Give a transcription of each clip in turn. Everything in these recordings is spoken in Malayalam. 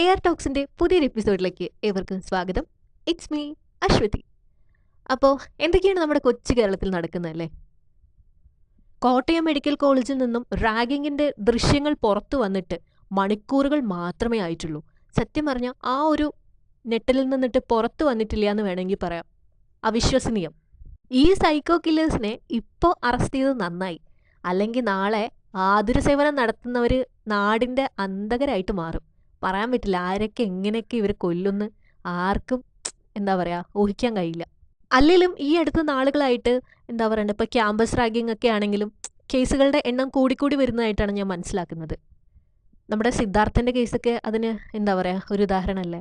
എ ആർ ടോക്സിന്റെ പുതിയൊരു എപ്പിസോഡിലേക്ക് ഏവർക്കും സ്വാഗതം. It's me Aswathi. അപ്പോൾ എന്തൊക്കെയാണ് നമ്മുടെ കൊച്ചു കേരളത്തിൽ നടക്കുന്നത് അല്ലേ? കോട്ടയം മെഡിക്കൽ കോളേജിൽ നിന്നും റാഗിങ്ങിന്റെ ദൃശ്യങ്ങൾ പുറത്തു വന്നിട്ട് മണിക്കൂറുകൾ മാത്രമേ ആയിട്ടുള്ളൂ. സത്യം പറഞ്ഞാൽ ആ ഒരു നെട്ടലിൽ നിന്നിട്ട് പുറത്തു വന്നിട്ടില്ല എന്ന് വേണമെങ്കിൽ പറയാം. അവിശ്വസനീയം. ഈ സൈക്കോ കില്ലേഴ്സിനെ ഇപ്പോൾ അറസ്റ്റ് ചെയ്തത് നന്നായി. അല്ലെങ്കിൽ നാളെ ആതുര സേവനം നടത്തുന്നവർ നാടിന്റെ അന്തകരായിട്ട് മാറും. പറയാൻ പറ്റില്ല. ആരൊക്കെ എങ്ങനെയൊക്കെ ഇവരെ കൊല്ലുന്ന് ആർക്കും എന്താ പറയുക ഊഹിക്കാൻ കഴിയില്ല. അല്ലെങ്കിലും ഈ അടുത്ത നാളുകളായിട്ട് എന്താ പറയണ്ട ഇപ്പോൾ ക്യാമ്പസ് റാഗിംഗ് ഒക്കെ ആണെങ്കിലും കേസുകളുടെ എണ്ണം കൂടിക്കൂടി വരുന്നതായിട്ടാണ് ഞാൻ മനസ്സിലാക്കുന്നത്. നമ്മുടെ സിദ്ധാർത്ഥന്റെ കേസൊക്കെ അതിന് എന്താ പറയുക ഒരു ഉദാഹരണമല്ലേ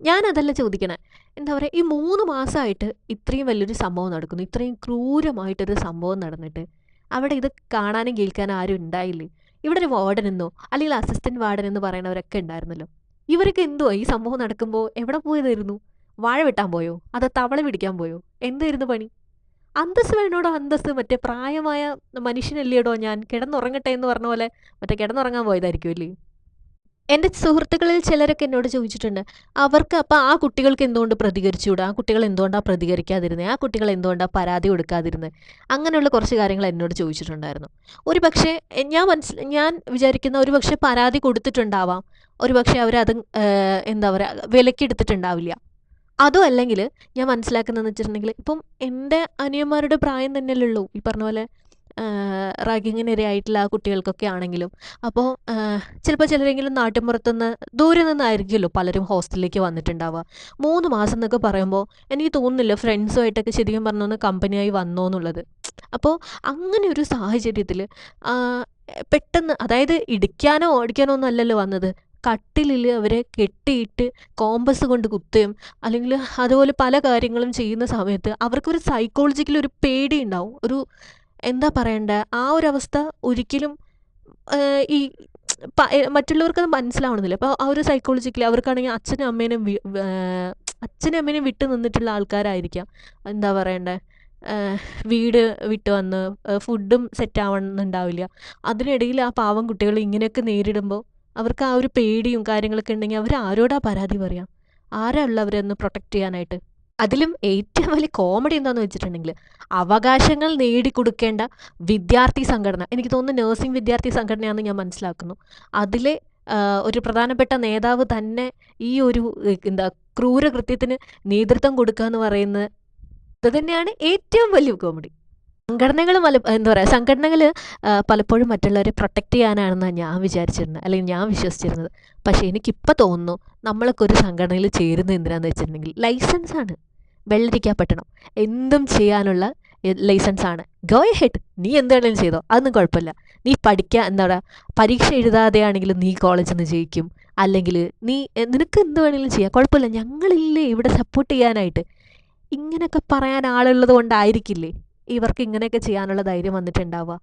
ഞാൻ അതല്ല ചോദിക്കണേ. എന്താ പറയുക ഈ മൂന്ന് മാസമായിട്ട് ഇത്രയും വലിയൊരു സംഭവം നടക്കുന്നു. ഇത്രയും ക്രൂരമായിട്ടൊരു സംഭവം നടന്നിട്ട് അവിടെ ഇത് കാണാനും കേൾക്കാനും ആരും ഉണ്ടായില്ലേ? ഇവിടെ ഒരു വാർഡൻ എന്നോ അല്ലെങ്കിൽ അസിസ്റ്റന്റ് വാർഡൻ എന്ന് പറയുന്നവരൊക്കെ ഉണ്ടായിരുന്നല്ലോ. ഇവരൊക്കെ എന്തോ ഈ സംഭവം നടക്കുമ്പോൾ എവിടെ പോയതായിരുന്നു? വാഴ വെട്ടാൻ പോയോ? അതോ തവള പിടിക്കാൻ പോയോ? എന്തായിരുന്നു പണി? അന്തസ് വേണോടോ അന്തസ് മറ്റേ പ്രായമായ മനുഷ്യനല്ലേടോ ഞാൻ? കിടന്നുറങ്ങട്ടെ എന്ന് പറഞ്ഞ പോലെ മറ്റേ കിടന്നുറങ്ങാൻ പോയതായിരിക്കും അല്ലേ എന്റെ സുഹൃത്തുക്കളിൽ ചിലരൊക്കെ എന്നോട് ചോദിച്ചിട്ടുണ്ട് അവർക്ക് അപ്പം ആ കുട്ടികൾക്ക് എന്തുകൊണ്ട് പ്രതികരിച്ചുകൂടാ? ആ കുട്ടികൾ എന്തുകൊണ്ടാണ് പ്രതികരിക്കാതിരുന്നത് ആ കുട്ടികൾ എന്തുകൊണ്ടാണ് പരാതി കൊടുക്കാതിരുന്നത് അങ്ങനെയുള്ള കുറച്ച് കാര്യങ്ങൾ എന്നോട് ചോദിച്ചിട്ടുണ്ടായിരുന്നു. ഒരു പക്ഷേ ഞാൻ മനസ്സിൽ ഞാൻ വിചാരിക്കുന്ന ഒരു പക്ഷേ പരാതി കൊടുത്തിട്ടുണ്ടാവാം. ഒരു പക്ഷേ അവരത് എന്താ പറയുക വിലക്കെടുത്തിട്ടുണ്ടാവില്ല അതും അല്ലെങ്കിൽ ഞാൻ മനസ്സിലാക്കുന്നതെന്ന് വെച്ചിട്ടുണ്ടെങ്കിൽ ഇപ്പം എന്റെ അനിയന്മാരുടെ പ്രായം തന്നെയല്ലേ ഉള്ളൂ. ഈ പറഞ്ഞ പോലെ റാഗിങ്ങിനിരയായിട്ടുള്ള ആ കുട്ടികൾക്കൊക്കെ ആണെങ്കിലും. അപ്പോൾ ചിലപ്പോൾ ചിലരെങ്കിലും നാട്ടിൻപുറത്തുനിന്ന് ദൂരെ നിന്നായിരിക്കുമല്ലോ പലരും ഹോസ്റ്റലിലേക്ക് വന്നിട്ടുണ്ടാവുക. മൂന്ന് മാസം എന്നൊക്കെ പറയുമ്പോൾ എനിക്ക് തോന്നുന്നില്ല ഫ്രണ്ട്സുമായിട്ടൊക്കെ ശരിക്കും പറഞ്ഞൊന്ന് കമ്പനിയായി വന്നോ എന്നുള്ളത്. അപ്പോൾ അങ്ങനെ ഒരു സാഹചര്യത്തിൽ പെട്ടെന്ന് അതായത് ഇടിക്കാനോ ഓടിക്കാനോ ഒന്നും അല്ലല്ലോ വന്നത്. കട്ടിലിൽ അവരെ കെട്ടിയിട്ട് കോമ്പസ് കൊണ്ട് കുത്തുകയും അല്ലെങ്കിൽ അതുപോലെ പല കാര്യങ്ങളും ചെയ്യുന്ന സമയത്ത് അവർക്കൊരു സൈക്കോളജിക്കൽ ഒരു പേടി ഉണ്ടാവും. ഒരു എന്താ പറയണ്ടേ? ആ ഒരു അവസ്ഥ ഒരിക്കലും ഈ മറ്റുള്ളവർക്ക് മനസ്സിലാവണമെന്നില്ല അപ്പോൾ ആ ഒരു സൈക്കോളജിക്കലി അവർക്കാണെങ്കിൽ അച്ഛനും അമ്മേനും അച്ഛനും അമ്മേനും വിട്ടു നിന്നിട്ടുള്ള ആൾക്കാരായിരിക്കാം. എന്താ പറയണ്ടേ? വീട് വിട്ട് വന്ന് ഫുഡും സെറ്റ് അതിനിടയിൽ ആ പാവം കുട്ടികൾ ഇങ്ങനെയൊക്കെ നേരിടുമ്പോൾ അവർക്ക് ആ ഒരു പേടിയും കാര്യങ്ങളൊക്കെ ഉണ്ടെങ്കിൽ അവർ ആരോടാ പരാതി പറയാം? ആരാ ഉള്ളവരെ ഒന്ന് പ്രൊട്ടക്റ്റ് ചെയ്യാനായിട്ട്? അതിലും ഏറ്റവും വലിയ കോമഡി എന്താണെന്ന് വെച്ചിട്ടുണ്ടെങ്കിൽ അവകാശങ്ങൾ നേടിക്കൊടുക്കേണ്ട വിദ്യാർത്ഥി സംഘടന. എനിക്ക് തോന്നുന്നു നഴ്സിംഗ് വിദ്യാർത്ഥി സംഘടനയാണെന്ന് ഞാൻ മനസ്സിലാക്കുന്നു. അതിലെ ഒരു പ്രധാനപ്പെട്ട നേതാവ് തന്നെ ഈ ഒരു എന്താ ക്രൂരകൃത്യത്തിന് നേതൃത്വം കൊടുക്കുക എന്ന് പറയുന്നത് ഇത് തന്നെയാണ് ഏറ്റവും വലിയ കോമഡി സംഘടനകൾ മല എന്താ പറയുക സംഘടനകൾ പലപ്പോഴും മറ്റുള്ളവരെ പ്രൊട്ടക്റ്റ് ചെയ്യാനാണെന്നാണ് ഞാൻ വിചാരിച്ചിരുന്നത് അല്ലെങ്കിൽ ഞാൻ വിശ്വസിച്ചിരുന്നത്. പക്ഷേ എനിക്കിപ്പോൾ തോന്നുന്നു നമ്മളൊക്കെ ഒരു സംഘടനയിൽ ചേരുന്നത് എന്തിനാന്ന് വെച്ചിട്ടുണ്ടെങ്കിൽ ലൈസൻസ് പറ്റണം എന്തും ചെയ്യാനുള്ള ലൈസൻസ് ആണ്. ഗോ ഹെഡ് നീ എന്ത് ചെയ്തോ. അതൊന്നും കുഴപ്പമില്ല. നീ പഠിക്കുക എന്താ പറയുക പരീക്ഷ എഴുതാതെയാണെങ്കിലും നീ കോളേജിൽ നിന്ന് ജയിക്കും. അല്ലെങ്കിൽ നീ നിനക്ക് എന്ത് വേണമെങ്കിലും ചെയ്യാം. കുഴപ്പമില്ല. ഞങ്ങളില്ലേ ഇവിടെ സപ്പോർട്ട് ചെയ്യാനായിട്ട്. ഇങ്ങനെയൊക്കെ പറയാൻ ആളുള്ളത് കൊണ്ടായിരിക്കില്ലേ ഇവർക്ക് ഇങ്ങനെയൊക്കെ ചെയ്യാനുള്ള ധൈര്യം വന്നിട്ടുണ്ടാവുക?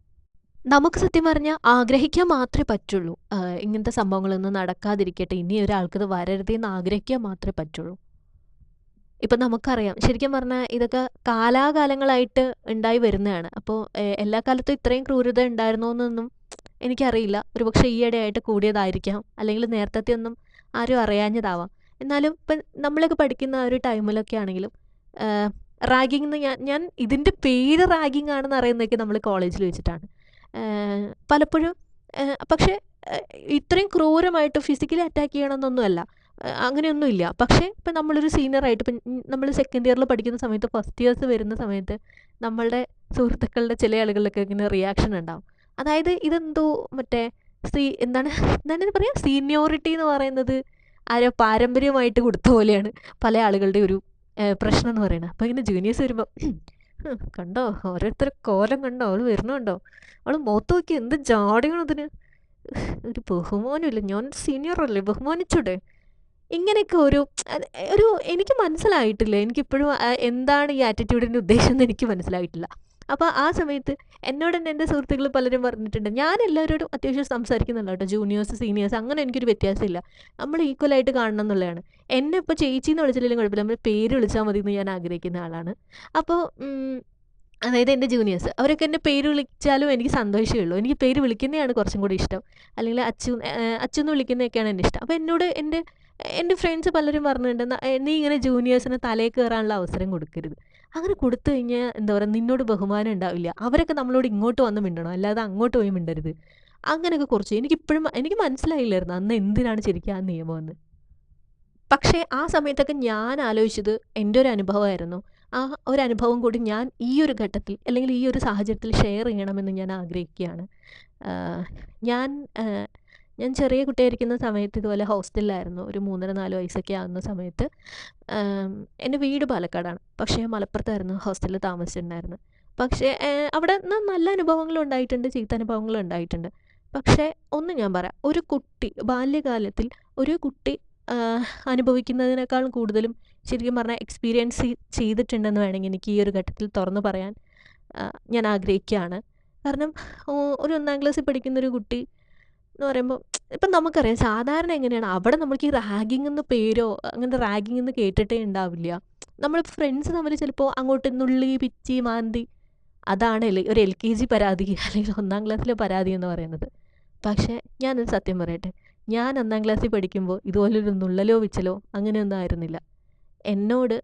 നമുക്ക് സത്യം പറഞ്ഞാൽ ആഗ്രഹിക്കാൻ മാത്രമേ പറ്റുള്ളൂ. ഇങ്ങനത്തെ സംഭവങ്ങളൊന്നും നടക്കാതിരിക്കട്ടെ. ഇനി ഒരാൾക്കത് വരരുതേ എന്ന് ആഗ്രഹിക്കാൻ മാത്രമേ പറ്റുള്ളൂ. ഇപ്പം നമുക്കറിയാം. ശരിക്കും പറഞ്ഞാൽ ഇതൊക്കെ കാലാകാലങ്ങളായിട്ട് ഉണ്ടായി വരുന്നതാണ്. അപ്പോൾ എല്ലാ കാലത്തും ഇത്രയും ക്രൂരത ഉണ്ടായിരുന്നോ എന്നൊന്നും എനിക്കറിയില്ല. ഒരുപക്ഷെ ഈയിടെയായിട്ട് കൂടിയതായിരിക്കാം. അല്ലെങ്കിൽ നേരത്തെ ഒന്നും ആരും അറിയാഞ്ഞതാവാം. എന്നാലും ഇപ്പം നമ്മളൊക്കെ പഠിക്കുന്ന ആ ഒരു ടൈമിലൊക്കെ ആണെങ്കിലും റാഗിങ് എന്ന് ഞാൻ ഞാൻ ഇതിന്റെ പേര് റാഗിംഗ് ആണെന്ന് അറിയുന്നതൊക്കെ നമ്മൾ കോളേജിൽ വെച്ചിട്ടാണ്. പലപ്പോഴും പക്ഷേ ഇത്രയും ക്രൂരമായിട്ട് ഫിസിക്കലി അറ്റാക്ക് ചെയ്യണമെന്നൊന്നുമല്ല അങ്ങനെയൊന്നുമില്ല. പക്ഷേ ഇപ്പം നമ്മളൊരു സീനിയറായിട്ട് ഇപ്പം നമ്മൾ സെക്കൻഡ് ഇയറിൽ പഠിക്കുന്ന സമയത്ത് ഫസ്റ്റ് ഇയേഴ്സ് വരുന്ന സമയത്ത് നമ്മളുടെ സുഹൃത്തുക്കളുടെ ചില ആളുകളിലൊക്കെ ഇങ്ങനെ റിയാക്ഷൻ ഉണ്ടാവും. അതായത് ഇതെന്തോ മറ്റേ സീ എന്താണ് എന്താണ് പറയുക സീനിയോറിറ്റി എന്ന് പറയുന്നത് ആരോ പാരമ്പര്യമായിട്ട് കൊടുത്ത പോലെയാണ് പല ആളുകളുടെ ഒരു പ്രശ്നം എന്ന് പറയുന്നത്. അപ്പോൾ ഇങ്ങനെ ജൂനിയേഴ്സ് വരുമ്പോൾ കണ്ടോ? ഓരോരുത്തരെ കോലം കണ്ടോ? അവൾ വരുന്നുണ്ടോ? അവൾ മുഖത്ത് നോക്കി എന്ത് ജാടിയാണ് അതിന് ഒരു ബഹുമാനമില്ല. ഞാൻ സീനിയർ അല്ലേ? ബഹുമാനിച്ചൂടെ? ഇങ്ങനെയൊക്കെ ഒരു ഒരു എനിക്ക് മനസ്സിലായിട്ടില്ല. എനിക്കിപ്പോഴും എന്താണ് ഈ ആറ്റിറ്റ്യൂഡിന്റെ ഉദ്ദേശം എന്ന് എനിക്ക് മനസ്സിലായിട്ടില്ല. അപ്പോൾ ആ സമയത്ത് എന്നോട് തന്നെ എന്റെ സുഹൃത്തുക്കൾ പലരും പറഞ്ഞിട്ടുണ്ട്. ഞാൻ എല്ലാവരോടും അത്യാവശ്യം സംസാരിക്കുന്നുണ്ട് കേട്ടോ. ജൂനിയേഴ്സ് സീനിയേഴ്സ് അങ്ങനെ എനിക്കൊരു വ്യത്യാസമില്ല. നമ്മൾ ഈക്വലായിട്ട് കാണണം എന്നുള്ളതാണ്. എന്നെ ഇപ്പോൾ ചേച്ചി എന്ന് വിളിച്ചില്ലെങ്കിലും കുഴപ്പമില്ല. നമ്മൾ പേര് വിളിച്ചാൽ മതി എന്ന് ഞാൻ ആഗ്രഹിക്കുന്ന ആളാണ്. അപ്പോൾ അതായത് എന്റെ ജൂനിയേഴ്സ് അവരൊക്കെ എന്നെ പേര് വിളിച്ചാലും എനിക്ക് സന്തോഷമേ ഉള്ളൂ. എനിക്ക് പേര് വിളിക്കുന്നതാണ് കുറച്ചും കൂടി ഇഷ്ടം. അല്ലെങ്കിൽ അച്ചു അച്ചു എന്ന് വിളിക്കുന്നതൊക്കെയാണ് എന്റെ ഇഷ്ടം. അപ്പോൾ എന്നോട് എന്റെ എന്റെ ഫ്രണ്ട്സ് പലരും പറഞ്ഞിട്ടുണ്ട് നീ ഇങ്ങനെ ജൂനിയേഴ്സിന് തലേ കയറാനുള്ള അവസരം കൊടുക്കരുത്. അങ്ങനെ കൊടുത്തു കഴിഞ്ഞാൽ എന്താ പറയുക നിന്നോട് ബഹുമാനം ഉണ്ടാവില്ല. അവരൊക്കെ നമ്മളോട് ഇങ്ങോട്ട് വന്ന് മിണ്ടണം അല്ലാതെ അങ്ങോട്ട് പോയി മിണ്ടരുത്. അങ്ങനെയൊക്കെ കുറച്ച് എനിക്കിപ്പോഴും എനിക്ക് മനസ്സിലായില്ലായിരുന്നു അന്ന് എന്തിനാണ് ശരിക്കും ആ നിയമമെന്ന്. പക്ഷേ ആ സമയത്തൊക്കെ ഞാൻ ആലോചിച്ചത് എന്റെ ഒരു അനുഭവമായിരുന്നു. ആ ഒരു അനുഭവം കൂടി ഞാൻ ഈ ഒരു ഘട്ടത്തിൽ അല്ലെങ്കിൽ ഈ ഒരു സാഹചര്യത്തിൽ ഷെയർ ചെയ്യണമെന്ന് ഞാൻ ആഗ്രഹിക്കുകയാണ്. ഞാൻ ഞാൻ ചെറിയ കുട്ടിയായിരിക്കുന്ന സമയത്ത് ഇതുപോലെ ഹോസ്റ്റലിലായിരുന്നു. ഒരു മൂന്നര നാല് വയസ്സൊക്കെ ആകുന്ന സമയത്ത്. എന്റെ വീട് പാലക്കാടാണ്. പക്ഷേ മലപ്പുറത്തായിരുന്നു. ഹോസ്റ്റലിൽ താമസിച്ചിട്ടുണ്ടായിരുന്നത് പക്ഷേ അവിടെ നല്ല അനുഭവങ്ങളും ഉണ്ടായിട്ടുണ്ട് ചീത്ത അനുഭവങ്ങളും ഉണ്ടായിട്ടുണ്ട്. പക്ഷേ ഒന്ന് ഞാൻ പറയാം. ഒരു കുട്ടി ബാല്യകാലത്തിൽ ഒരു കുട്ടി അനുഭവിക്കുന്നതിനേക്കാൾ കൂടുതലും ശരിക്കും പറഞ്ഞാൽ എക്സ്പീരിയൻസ് ചെയ്തിട്ടുണ്ടെന്ന് വേണമെങ്കിൽ എനിക്ക് ഈ ഒരു ഘട്ടത്തിൽ തുറന്നു പറയാൻ ഞാൻ ആഗ്രഹിക്കുകയാണ്. കാരണം ഒരു ഒന്നാം ക്ലാസ്സിൽ പഠിക്കുന്നൊരു കുട്ടി എന്ന് പറയുമ്പോൾ ഇപ്പം നമുക്കറിയാം സാധാരണ എങ്ങനെയാണ് അവിടെ നമ്മൾക്ക് ഈ റാഗിങ് എന്ന് പേരോ അങ്ങനത്തെ റാഗിങ് എന്ന് കേട്ടിട്ടേ ഉണ്ടാവില്ല. നമ്മൾ ഫ്രണ്ട്സ് തമ്മിൽ ചിലപ്പോൾ അങ്ങോട്ട് നുള്ളി പിച്ചി മാന്തി അതാണ് ഒരു എൽ കെ ജി പരാതി അല്ലെങ്കിൽ ഒന്നാം ക്ലാസ്സിലെ പരാതി എന്ന് പറയുന്നത്. പക്ഷേ ഞാനൊരു സത്യം പറയട്ടെ ഞാൻ ഒന്നാം ക്ലാസ്സിൽ പഠിക്കുമ്പോൾ ഇതുപോലൊരു നുള്ളലോ വിച്ചലോ അങ്ങനെയൊന്നും ആയിരുന്നില്ല. എന്നോട്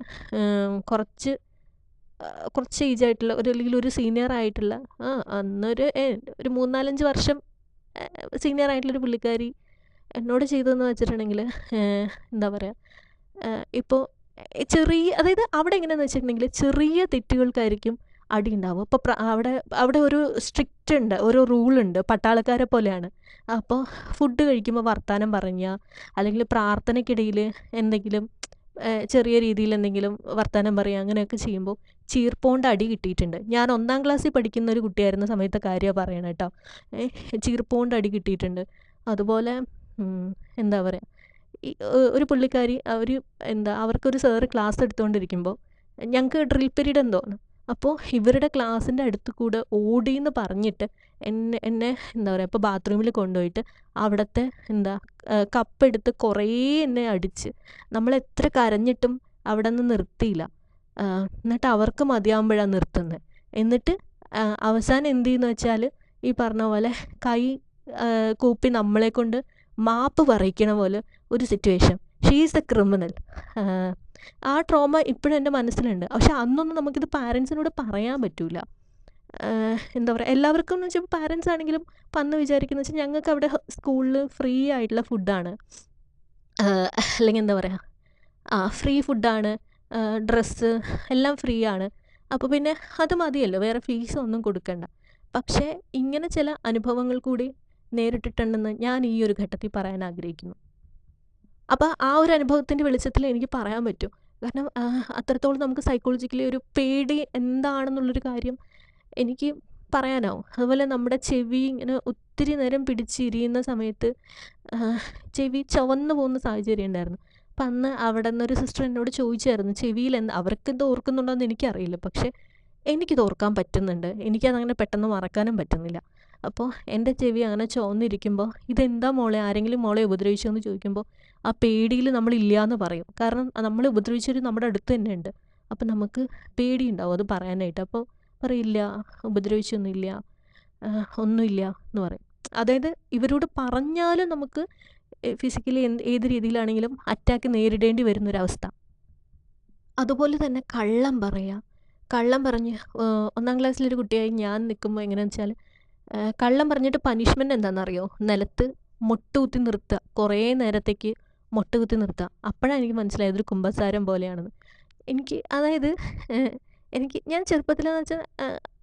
കുറച്ച് കുറച്ച് ഏജ് ആയിട്ടുള്ള ഒരു അല്ലെങ്കിൽ ഒരു സീനിയർ ആയിട്ടുള്ള ആ അന്നൊരു ഒരു മൂന്നാലഞ്ച് വർഷം സീനിയർ ആയിട്ടുള്ളൊരു പുള്ളിക്കാരി എന്നോട് ചെയ്തതെന്ന് വെച്ചിട്ടുണ്ടെങ്കിൽ എന്താ പറയുക ഇപ്പോൾ ചെറിയ അതായത് അവിടെ എങ്ങനെയാണെന്ന് വെച്ചിട്ടുണ്ടെങ്കിൽ ചെറിയ തെറ്റുകൾക്കായിരിക്കും അടി ഉണ്ടാവും അപ്പോൾ അവിടെ അവിടെ ഒരു സ്ട്രിക്റ്റ് ഉണ്ട് ഒരു റൂളുണ്ട് പട്ടാളക്കാരെ പോലെയാണ്. അപ്പോൾ ഫുഡ് കഴിക്കുമ്പോൾ വർത്തമാനം പറഞ്ഞ അല്ലെങ്കിൽ പ്രാർത്ഥനയ്ക്കിടയിൽ എന്തെങ്കിലും ചെറിയ രീതിയിൽ എന്തെങ്കിലും വർത്തമാനം പറയുക അങ്ങനെയൊക്കെ ചെയ്യുമ്പോൾ ചീർപ്പോണ്ട് അടി കിട്ടിയിട്ടുണ്ട്. ഞാൻ ഒന്നാം ക്ലാസ്സിൽ പഠിക്കുന്ന ഒരു കുട്ടിയായിരുന്ന സമയത്തെ കാര്യമാണ് പറയണത് കേട്ടോ ചീർപ്പോണ്ട് അടി കിട്ടിയിട്ടുണ്ട്. അതുപോലെ എന്താ പറയുക ഒരു പുള്ളിക്കാരി അവർ എന്താ അവർക്കൊരു സാറ് ക്ലാസ് എടുത്തുകൊണ്ടിരിക്കുമ്പോൾ ഞങ്ങൾക്ക് ഡ്രിൽ പീരീഡ് എന്തോന്ന് അപ്പോൾ ഇവരുടെ ക്ലാസ്സിന്റെ അടുത്ത് കൂടെ ഓടി എന്ന് പറഞ്ഞിട്ട് എന്നെ എന്നെ എന്താ പറയുക ഇപ്പോൾ ബാത്റൂമിൽ കൊണ്ടുപോയിട്ട് അവിടുത്തെ എന്താ കപ്പെടുത്ത് കുറേ എന്നെ അടിച്ച്. നമ്മൾ എത്ര കരഞ്ഞിട്ടും അവിടെ നിന്ന് നിർത്തിയില്ല. എന്നിട്ട് അവർക്ക് മതിയാകുമ്പോഴാണ് നിർത്തുന്നത് എന്നിട്ട് അവസാനം എന്ത് ചെയ്യുന്നു വെച്ചാൽ ഈ പറഞ്ഞ പോലെ കൈ കൂപ്പി നമ്മളെ കൊണ്ട് മാപ്പ് പറയിക്കണ പോലെ ഒരു സിറ്റുവേഷൻ ഷീസ് എ ക്രിമിനൽ ആ ട്രോമ ഇപ്പോഴും എന്റെ മനസ്സിലുണ്ട്. പക്ഷെ അന്നൊന്നും നമുക്കിത് പാരൻസിനോട് പറയാൻ പറ്റൂല. എന്താ പറയുക എല്ലാവർക്കും എന്ന് വെച്ചാൽ പാരൻസ് ആണെങ്കിലും ഇപ്പം വിചാരിക്കുന്ന വെച്ചാൽ ഞങ്ങൾക്ക് അവിടെ സ്കൂളിൽ ഫ്രീ ആയിട്ടുള്ള ഫുഡാണ് അല്ലെങ്കിൽ എന്താ പറയുക ആ ഫ്രീ ഫുഡാണ് ഡ്രസ്സ് എല്ലാം ഫ്രീ ആണ് അപ്പോൾ പിന്നെ അത് മതിയല്ലോ വേറെ ഫീസ് ഒന്നും കൊടുക്കണ്ട. പക്ഷേ ഇങ്ങനെ ചില അനുഭവങ്ങൾ കൂടി നേരിട്ടിട്ടുണ്ടെന്ന് ഞാൻ ഈ ഒരു ഘട്ടത്തിൽ പറയാൻ ആഗ്രഹിക്കുന്നു. അപ്പോൾ ആ ഒരു അനുഭവത്തിന്റെ വെളിച്ചത്തിൽ എനിക്ക് പറയാൻ പറ്റും. കാരണം അത്രത്തോളം നമുക്ക് സൈക്കോളജിക്കലി ഒരു പേടി എന്താണെന്നുള്ളൊരു കാര്യം എനിക്ക് പറയാനാവും. അതുപോലെ നമ്മുടെ ചെവി ഇങ്ങനെ ഒത്തിരി നേരം പിടിച്ചിരിയുന്ന സമയത്ത് ചെവി ചുവന്നു പോകുന്ന സാഹചര്യം ഉണ്ടായിരുന്നു. അപ്പം അന്ന് അവിടെ നിന്നൊരു സിസ്റ്റർ എന്നോട് ചോദിച്ചായിരുന്നു ചെവിയിൽ എന്ത് അവർക്കെന്ത് ഓർക്കുന്നുണ്ടോ എന്ന് എനിക്കറിയില്ല. പക്ഷേ എനിക്ക് ഓർക്കാൻ പറ്റുന്നുണ്ട്. എനിക്കതങ്ങനെ പെട്ടെന്ന് മറക്കാനും പറ്റുന്നില്ല. അപ്പോൾ എന്റെ ചെവി അങ്ങനെ ചോന്നിരിക്കുമ്പോൾ ഇതെന്താ മോളെ? ആരെങ്കിലും മോളെ ഉപദ്രവിച്ചോ? എന്ന് ചോദിക്കുമ്പോൾ ആ പേടിയിൽ നമ്മളില്ല എന്ന് പറയും. കാരണം നമ്മൾ ഉപദ്രവിച്ചൊരു നമ്മുടെ അടുത്ത് തന്നെ ഉണ്ട് അപ്പം നമുക്ക് പേടിയുണ്ടാവും അത് പറയാനായിട്ട്. അപ്പോൾ പറയില്ല ഉപദ്രവിച്ചൊന്നുമില്ല. ഒന്നുമില്ല എന്ന് പറയും. അതായത് ഇവരോട് പറഞ്ഞാലും നമുക്ക് ഫിസിക്കലി എന്ത് ഏത് രീതിയിലാണെങ്കിലും അറ്റാക്ക് നേരിടേണ്ടി വരുന്നൊരവസ്ഥ. അതുപോലെ തന്നെ കള്ളം പറയുക കള്ളം പറഞ്ഞ് ഒന്നാം ക്ലാസ്സിലൊരു കുട്ടിയായി ഞാൻ നിൽക്കുമ്പോൾ എങ്ങനെയാണെന്ന് വെച്ചാൽ കള്ളം പറഞ്ഞിട്ട് പനിഷ്മെന്റ് എന്താണെന്നറിയോ നിലത്ത് മുട്ടുകുത്തി നിർത്തുക കുറേ നേരത്തേക്ക് മുട്ടുകുത്തി നിർത്തുക അപ്പോഴാണ് എനിക്ക് മനസ്സിലായത് ഒരു കുമ്പസാരം പോലെയാണെന്ന്. എനിക്ക് അതായത് എനിക്ക് ഞാൻ ചെറുപ്പത്തിലെന്ന് വെച്ചാൽ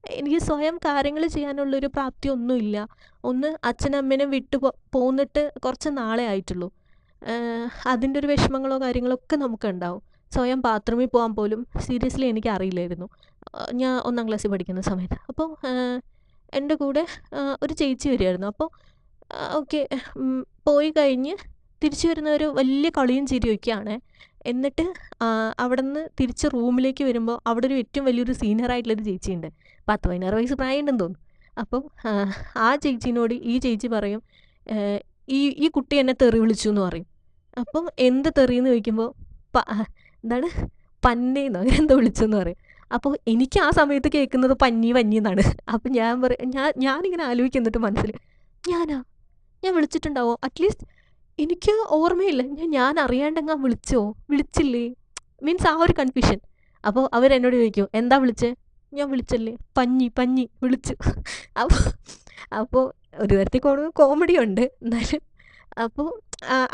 എനിക്ക് സ്വയം കാര്യങ്ങൾ ചെയ്യാനുള്ളൊരു പ്രാപ്തി ഒന്നുമില്ല ഒന്ന് അച്ഛനും അമ്മേനും വിട്ടു പോന്നിട്ട് കുറച്ച് നാളെ ആയിട്ടുള്ളൂ. അതിന്റെ ഒരു വിഷമങ്ങളോ കാര്യങ്ങളോ ഒക്കെ നമുക്കുണ്ടാവും. സ്വയം ബാത്റൂമിൽ പോകാൻ പോലും സീരിയസ്ലി എനിക്ക് അറിയില്ലായിരുന്നു. ഞാൻ ഒന്നാം ക്ലാസ്സിൽ പഠിക്കുന്ന സമയത്ത്. അപ്പോൾ എന്റെ കൂടെ ഒരു ചേച്ചി വരുമായിരുന്നു അപ്പോൾ ഓക്കെ പോയി കഴിഞ്ഞ് തിരിച്ചു വരുന്ന ഒരു വലിയ കളിയും ചിരിയൊക്കെയാണ് എന്നിട്ട് അവിടെ നിന്ന് തിരിച്ച് റൂമിലേക്ക് വരുമ്പോൾ അവിടെ ഒരു ഏറ്റവും വലിയൊരു സീനിയർ ആയിട്ടുള്ളൊരു ചേച്ചിയുണ്ട്. പത്ത് പതിനാറ് വയസ്സ് പ്രായമുണ്ടെന്ന് തോന്നുന്നു. അപ്പം ആ ചേച്ചീനോട് ഈ ചേച്ചി പറയും ഈ ഈ കുട്ടി എന്നെ തെറി വിളിച്ചു എന്ന് പറയും. അപ്പം എന്ത് തെറി എന്ന് ചോദിക്കുമ്പോൾ പ എന്താണ്? പന്നേന്നോ? അങ്ങനെ എന്തോ വിളിച്ചെന്ന് പറയും. അപ്പോൾ എനിക്ക് ആ സമയത്ത് കേൾക്കുന്നത് പഞ്ഞി പഞ്ഞി എന്നാണ് അപ്പം ഞാൻ പറയും ഞാൻ ഞാനിങ്ങനെ ആലോചിക്കുന്നിട്ട് മനസ്സിൽ ഞാനാ? ഞാൻ വിളിച്ചിട്ടുണ്ടാവോ? അറ്റ്ലീസ്റ്റ് എനിക്ക് ഓർമ്മയില്ല. ഞാൻ ഞാൻ അറിയാണ്ടങ്ങാ വിളിച്ചോ? വിളിച്ചില്ലേ? മീൻസ് ആ ഒരു കൺഫ്യൂഷൻ അപ്പോൾ അവരെന്നോട് ചോദിക്കും എന്താ വിളിച്ചേ? ഞാൻ വിളിച്ചല്ലേ? പഞ്ഞി പഞ്ഞി വിളിച്ചു. അപ്പോൾ അപ്പോൾ ഒരു തരത്തിൽ കോമഡി ഉണ്ട്. എന്നാലും അപ്പോൾ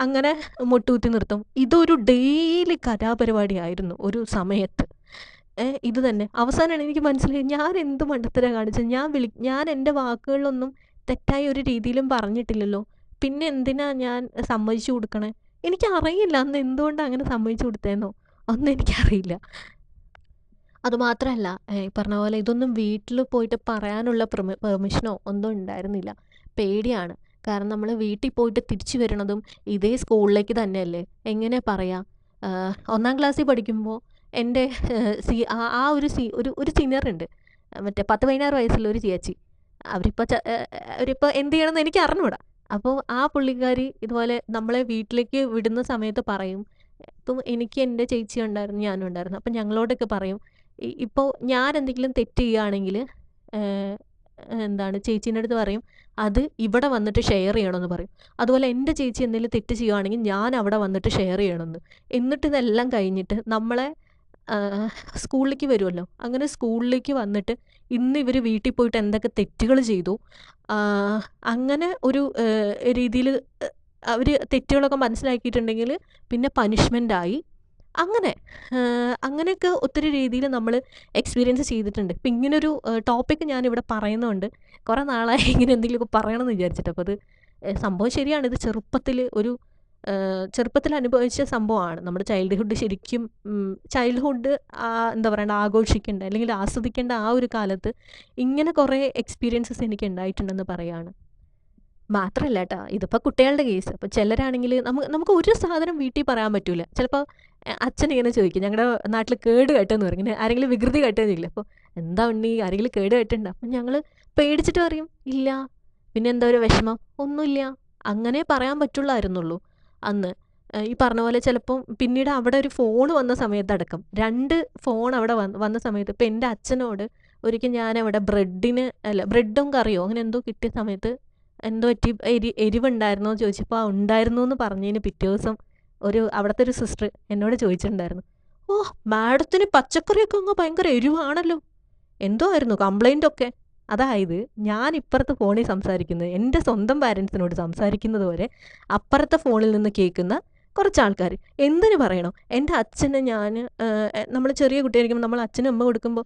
അങ്ങനെ മുട്ടുകുത്തി നിർത്തും. ഇതൊരു ഡെയിലി കലാപരിപാടിയായിരുന്നു ഒരു സമയത്ത്. ഇത് തന്നെ. അവസാനമാണ് എനിക്ക് മനസ്സിലായി ഞാൻ എന്ത് മണ്ടത്തരം കാണിച്ചത് ഞാൻ വിളി ഞാൻ എന്റെ വാക്കുകളിലൊന്നും തെറ്റായ ഒരു രീതിയിലും പറഞ്ഞിട്ടില്ലല്ലോ. പിന്നെ എന്തിനാ ഞാൻ സമ്മതിച്ചു കൊടുക്കണേ? എനിക്കറിയില്ല. അന്ന് എന്തുകൊണ്ട് അങ്ങനെ സമ്മതിച്ചു കൊടുത്തേന്നോ? ഒന്നും എനിക്കറിയില്ല. അതുമാത്രമല്ല ഈ പറഞ്ഞ പോലെ ഇതൊന്നും വീട്ടിൽ പോയിട്ട് പറയാനുള്ള പെർമിഷനോ ഒന്നും ഉണ്ടായിരുന്നില്ല. പേടിയാണ്. കാരണം നമ്മൾ വീട്ടിൽ പോയിട്ട് തിരിച്ചു വരണതും ഇതേ സ്കൂളിലേക്ക് തന്നെയല്ലേ? എങ്ങനെ പറയാം? ഒന്നാം ക്ലാസ്സിൽ പഠിക്കുമ്പോൾ എന്റെ സി ആ ഒരു സി ഒരു ഒരു സീനിയറുണ്ട് മറ്റേ പത്ത് പതിനാറ് വയസ്സുള്ള ഒരു ചേച്ചി. അവരിപ്പോൾ അവരിപ്പോൾ എന്ത് ചെയ്യണമെന്ന് എനിക്ക് അറിഞ്ഞൂടാ. അപ്പോൾ ആ പുള്ളിക്കാരി ഇതുപോലെ നമ്മളെ വീട്ടിലേക്ക് വിടുന്ന സമയത്ത് പറയും ഇപ്പം എനിക്ക് എന്റെ ചേച്ചി ഉണ്ടായിരുന്നു ഞാനും ഉണ്ടായിരുന്നു. അപ്പം ഞങ്ങളോടൊക്കെ പറയും ഇപ്പോൾ ഞാൻ എന്തെങ്കിലും തെറ്റ് ചെയ്യുകയാണെങ്കിൽ എന്താണ് ചേച്ചീന്റെ അടുത്ത് പറയും അത് ഇവിടെ വന്നിട്ട് ഷെയർ ചെയ്യണമെന്ന് പറയും. അതുപോലെ എന്റെ ചേച്ചി എന്തെങ്കിലും തെറ്റ് ചെയ്യുകയാണെങ്കിൽ ഞാൻ അവിടെ വന്നിട്ട് ഷെയർ ചെയ്യണമെന്ന്. എന്നിട്ട് ഇതെല്ലാം കഴിഞ്ഞിട്ട് നമ്മളെ സ്കൂളിലേക്ക് വരുമല്ലോ. അങ്ങനെ സ്കൂളിലേക്ക് വന്നിട്ട് ഇന്ന് ഇവർ വീട്ടിൽ പോയിട്ട് എന്തൊക്കെ തെറ്റുകൾ ചെയ്തു. അങ്ങനെ ഒരു രീതിയിൽ അവർ തെറ്റുകളൊക്കെ മനസ്സിലാക്കിയിട്ടുണ്ടെങ്കിൽ പിന്നെ പനിഷ്മെന്റായി അങ്ങനെ അങ്ങനെയൊക്കെ ഒത്തിരി രീതിയിൽ നമ്മൾ എക്സ്പീരിയൻസ് ചെയ്തിട്ടുണ്ട്. ഇപ്പം ഇങ്ങനൊരു ടോപ്പിക്ക് ഞാനിവിടെ പറയുന്നതുകൊണ്ട് കുറേ നാളായി ഇങ്ങനെ എന്തെങ്കിലുമൊക്കെ പറയണമെന്ന് വിചാരിച്ചിട്ട്. അപ്പോൾ അത് സംഭവം ശരിയാണ്. ഇത് ചെറുപ്പത്തിൽ ഒരു ചെറുപ്പത്തിൽ അനുഭവിച്ച സംഭവമാണ്. നമ്മുടെ ചൈൽഡ്ഹുഡ് ശരിക്കും ചൈൽഡ്ഹുഡ് എന്താ പറയണ്ട ആഘോഷിക്കേണ്ട അല്ലെങ്കിൽ ആസ്വദിക്കേണ്ട ആ ഒരു കാലത്ത് ഇങ്ങനെ കുറേ എക്സ്പീരിയൻസസ് എനിക്ക് ഉണ്ടായിട്ടുണ്ടെന്ന് പറയാണ്. മാത്രമല്ല കേട്ടോ ഇതിപ്പോൾ കുട്ടികളുടെ കേസ് അപ്പോൾ ചിലരാണെങ്കിൽ നമുക്ക് നമുക്ക് ഒരു സാധനം വീട്ടിൽ പറയാൻ പറ്റില്ല ചിലപ്പോൾ അച്ഛൻ ഇങ്ങനെ ചോദിക്കും ഞങ്ങളുടെ നാട്ടിൽ കേട് കെട്ടെന്ന് പറയും. ഇങ്ങനെ ആരെങ്കിലും വികൃതി കെട്ടെന്ന് ചോദിക്കില്ല അപ്പോൾ എന്താ ഉണ്ണി ആരെങ്കിലും കേട് കെട്ടുണ്ടോ അപ്പം ഞങ്ങൾ പേടിച്ചിട്ട് പറയും ഇല്ല. പിന്നെ എന്താ ഒരു വിഷമം? ഒന്നുമില്ല അങ്ങനെ പറയാൻ പറ്റുള്ളായിരുന്നുള്ളൂ. അന്ന്. ഈ പറഞ്ഞ പോലെ ചിലപ്പം പിന്നീട് അവിടെ ഒരു ഫോൺ വന്ന സമയത്തടക്കം രണ്ട് ഫോൺ അവിടെ വന്ന് സമയത്ത് ഇപ്പം എന്റെ അച്ഛനോട് ഒരിക്കൽ ഞാനവിടെ ബ്രെഡിന് അല്ല ബ്രെഡും കറിയോ അങ്ങനെ എന്തോ കിട്ടിയ സമയത്ത് എന്തോ പറ്റി എരി എരിവുണ്ടായിരുന്നോ എന്ന് ചോദിച്ചപ്പോൾ ആ ഉണ്ടായിരുന്നു എന്ന് പറഞ്ഞതിന് പിറ്റേ ദിവസം ഒരു അവിടുത്തെ ഒരു സിസ്റ്റർ എന്നോട് ചോദിച്ചിട്ടുണ്ടായിരുന്നു. ഓ മാഡത്തിന് പച്ചക്കറിയൊക്കെ അങ്ങ് ഭയങ്കര എരിവാണല്ലോ. എന്തോ ആയിരുന്നു കംപ്ലൈന്റ് ഒക്കെ അതായത് ഞാൻ ഇപ്പുറത്തെ ഫോണിൽ സംസാരിക്കുന്നത് എന്റെ സ്വന്തം പാരൻസിനോട് സംസാരിക്കുന്നത് വരെ അപ്പുറത്തെ ഫോണിൽ നിന്ന് കേൾക്കുന്ന കുറച്ച് ആൾക്കാർ എന്തിനു പറയണം? എന്റെ അച്ഛനെ ഞാൻ നമ്മൾ ചെറിയ കുട്ടിയായിരിക്കുമ്പോൾ നമ്മൾ അച്ഛനും അമ്മ കൊടുക്കുമ്പോൾ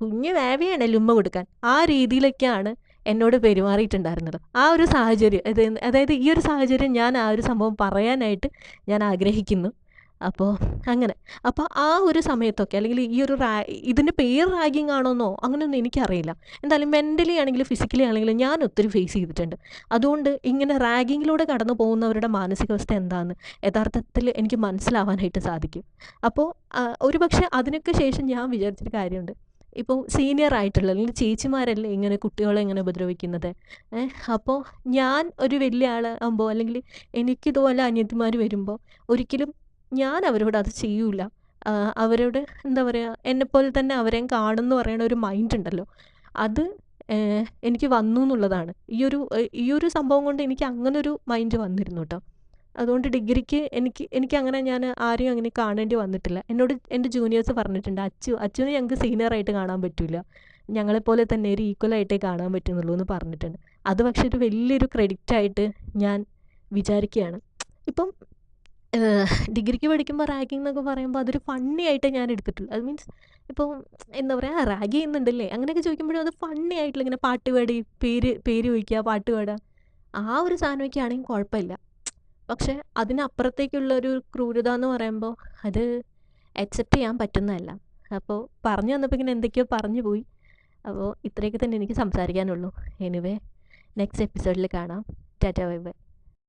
കുഞ്ഞ് വേവയാണല്ലോ ഉമ്മ കൊടുക്കാൻ. ആ രീതിയിലൊക്കെയാണ് എന്നോട് പെരുമാറിയിട്ടുണ്ടായിരുന്നത്. ആ ഒരു സാഹചര്യം അതായത് ഈ ഒരു സാഹചര്യം ഞാൻ ആ ഒരു സംഭവം പറയാനായിട്ട് ഞാൻ ആഗ്രഹിക്കുന്നു. അപ്പോൾ അങ്ങനെ. അപ്പോൾ ആ ഒരു സമയത്തൊക്കെ അല്ലെങ്കിൽ ഈ ഒരു റാ ഇതിന്റെ പേര് റാഗിങ് ആണോന്നോ അങ്ങനെയൊന്നും എനിക്കറിയില്ല. എന്തായാലും മെന്റലി ആണെങ്കിലും ഫിസിക്കലി ആണെങ്കിലും ഞാൻ ഒത്തിരി ഫേസ് ചെയ്തിട്ടുണ്ട്. അതുകൊണ്ട് ഇങ്ങനെ റാഗിങ്ങിലൂടെ കടന്നു പോകുന്നവരുടെ മാനസികാവസ്ഥ എന്താണെന്ന് യഥാർത്ഥത്തിൽ എനിക്ക് മനസ്സിലാവാനായിട്ട് സാധിക്കും. അപ്പോൾ ഒരു പക്ഷേ അതിനൊക്കെ ശേഷം ഞാൻ വിചാരിച്ചൊരു കാര്യമുണ്ട്. ഇപ്പോൾ സീനിയർ ആയിട്ടുള്ള അല്ലെങ്കിൽ ചേച്ചിമാരല്ലേ ഇങ്ങനെ കുട്ടികളെ ഇങ്ങനെ ഉപദ്രവിക്കുന്നത്? അപ്പോൾ ഞാൻ ഒരു വലിയ ആൾ ആകുമ്പോൾ അല്ലെങ്കിൽ എനിക്കിതുപോലെ അനിയത്തിമാർ വരുമ്പോൾ ഒരിക്കലും ഞാൻ അവരോട് അത് ചെയ്യൂല. അവരോട് എന്താ പറയുക എന്നെപ്പോലെ തന്നെ അവരെയും കാണുമെന്ന് പറയുന്ന ഒരു മൈൻഡ് ഉണ്ടല്ലോ. അത് എനിക്ക് വന്നു എന്നുള്ളതാണ്. ഈ ഒരു ഈ ഒരു സംഭവം കൊണ്ട് എനിക്ക് അങ്ങനെ ഒരു മൈൻഡ് വന്നിരുന്നു കേട്ടോ അതുകൊണ്ട് ഡിഗ്രിക്ക് എനിക്ക് എനിക്ക് അങ്ങനെ ഞാൻ ആരെയും അങ്ങനെ കാണേണ്ടി വന്നിട്ടില്ല. എന്നോട് എന്റെ ജൂനിയേഴ്സ് പറഞ്ഞിട്ടുണ്ട് അച്ചു അച്ചുവിനെ ഞങ്ങൾക്ക് സീനിയറായിട്ട് കാണാൻ പറ്റില്ല ഞങ്ങളെപ്പോലെ തന്നെ ഒരു ഈക്വൽ ഈക്വലായിട്ടേ കാണാൻ പറ്റുന്നുള്ളൂ എന്ന് പറഞ്ഞിട്ടുണ്ട്. അത് പക്ഷേ ഒരു വലിയൊരു ക്രെഡിറ്റ് ആയിട്ട് ഞാൻ വിചാരിക്കുകയാണ് ഇപ്പം ഡിഗ്രിക്ക് പഠിക്കുമ്പോൾ റാഗിങ് എന്നൊക്കെ പറയുമ്പോൾ അതൊരു ഫണ്ണി ആയിട്ട് ഞാൻ എടുത്തിട്ടുള്ളൂ അത് മീൻസ് ഇപ്പോൾ എന്താ പറയുക റാഗ് ചെയ്യുന്നുണ്ടല്ലേ? അങ്ങനെയൊക്കെ ചോദിക്കുമ്പോഴും അത് ഫണ്ണി ആയിട്ടുള്ള ഇങ്ങനെ പാട്ട് പാടി പേര് പേര് ചോദിക്കുക പാട്ട് പാടുക. ആ ഒരു സാധനമൊക്കെ ആണെങ്കിൽ കുഴപ്പമില്ല. പക്ഷെ അതിനപ്പുറത്തേക്കുള്ള ഒരു ക്രൂരത എന്ന് പറയുമ്പോൾ അത് അക്സെപ്റ്റ് ചെയ്യാൻ പറ്റുന്നതല്ല. അപ്പോൾ പറഞ്ഞു വന്നപ്പോൾ ഇങ്ങനെ എന്തൊക്കെയോ പറഞ്ഞു പോയി. അപ്പോൾ ഇത്രയൊക്കെ തന്നെ എനിക്ക് സംസാരിക്കാനുള്ളൂ. എനിവേ നെക്സ്റ്റ് എപ്പിസോഡിൽ കാണാം. Tata bye bye